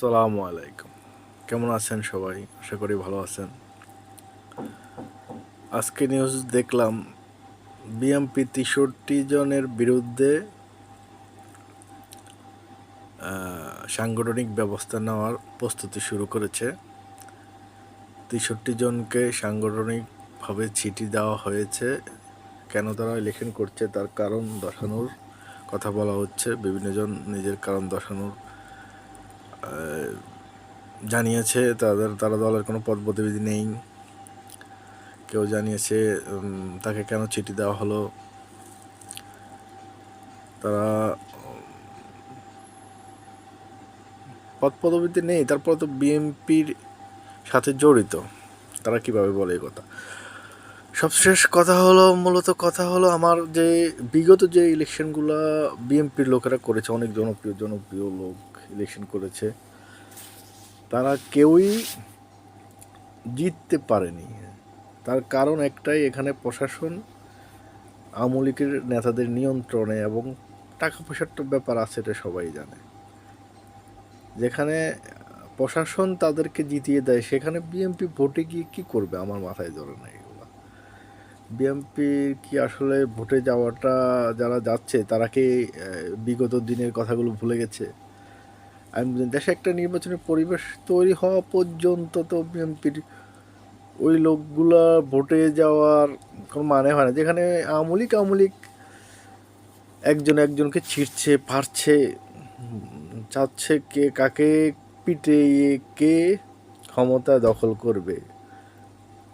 সালামু আলাইকুম। কেমন আছেন সবাই? আশা করি ভালো আছেন। আজকে নিউজ দেখলাম বিএমপি তেষট্টি জনের বিরুদ্ধে সাংগঠনিক ব্যবস্থা নেওয়ার প্রস্তুতি শুরু করেছে। তেষট্টি জনকে সাংগঠনিকভাবে চিঠি দেওয়া হয়েছে। কেন তারা ইলেকশন করছে তার কারণ দর্শানোর কথা বলা হচ্ছে। বিভিন্ন জন নিজের কারণ দর্শানোর জানিয়েছে, তাদের, তারা দলের কোনো পদ গতিবিধি নেই। কেউ জানিয়েছে তাকে কেন চিঠি দেওয়া হলো। তারা পদ পদবিতে নেই, তারপর তো বিএনপির সাথে জড়িত। তারা কীভাবে বলে এই কথা? সবশেষ কথা হলো, মূলত কথা হলো আমার যে বিগত যে ইলেকশনগুলো বিএনপির লোকেরা করেছে, অনেক জনপ্রিয় জনপ্রিয় লোক ইলেকশন করেছে, তারা কেউই জিততে পারেনি। তার কারণ একটাই, এখানে প্রশাসন, আওয়ামী লীগের নেতাদের নিয়ন্ত্রণে এবং টাকা পয়সার তো ব্যাপার আছে, এটা সবাই জানে। যেখানে প্রশাসন তাদেরকে জিতিয়ে দেয়, সেখানে বিএমপি ভোটে গিয়ে কী করবে, আমার মাথায় ধরে না এগুলো বিএমপি কি আসলে ভোটে যাওয়াটা যারা যাচ্ছে, তারা কি বিগত দিনের কথাগুলো ভুলে গেছে? আমি দেশে একটা নির্বাচনের পরিবেশ তৈরি হওয়া পর্যন্ত তো বিএনপির ওই লোকগুলা ভোটে যাওয়ার কোনো মানে হয় না। যেখানে আমলিক আমলিক একজন একজনকে ছিঁড়ছে পারছে চাচ্ছে কে কাকে পিটে কে ক্ষমতা দখল করবে।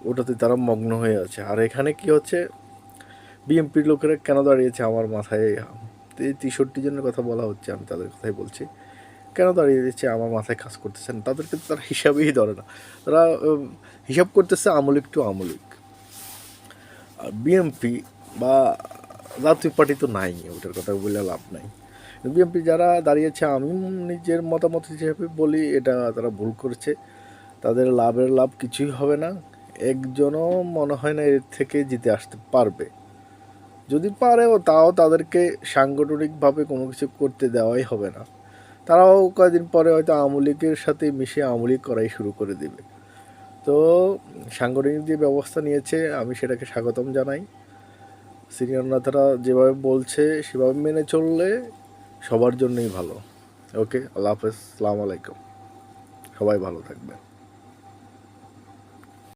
ওটাতে তারা মগ্ন হয়ে আছে। আর এখানে কি হচ্ছে? বিএনপির লোকেরা কেন দাঁড়িয়েছে আমার মাথায়? এই তেষট্টি জনের কথা বলা হচ্ছে, আমি তাদের কথাই বলছি। কেন দাঁড়িয়ে দিচ্ছে আমার মাথায় কাজ করতেছে না। তাদেরকে তারা হিসাবেই ধরে না। তারা হিসাব করতেছে আমলিক টু আমলিক। আর বিএমপি বা জাতীয় পার্টি তো নাই, ওটার কথা বলে লাভ নাই। বিএমপি যারা দাঁড়িয়েছে, আমি নিজের মতামত হিসেবে বলি, এটা তারা ভুল করছে। তাদের লাভের লাভ কিছুই হবে না। একজনও মনে হয় না এর থেকে জিতে আসতে পারবে। যদি পারেও তাও তাদেরকে সাংগঠনিকভাবে কোনো কিছু করতে দেওয়াই হবে না। তারাও কয়েকদিন পরে হয়তো আওয়ামী লীগের সাথে মিশে আওয়ামী লীগ করাই শুরু করে দিবে। তো সাংগঠনিক যে ব্যবস্থা নিয়েছে, আমি সেটাকে স্বাগতম জানাই। সিনিয়র নেতারা যেভাবে বলছে, সেভাবে মেনে চললে সবার জন্যই ভালো। ওকে, আল্লাহ হাফেজ, সালাম আলাইকুম। সবাই ভালো থাকবেন।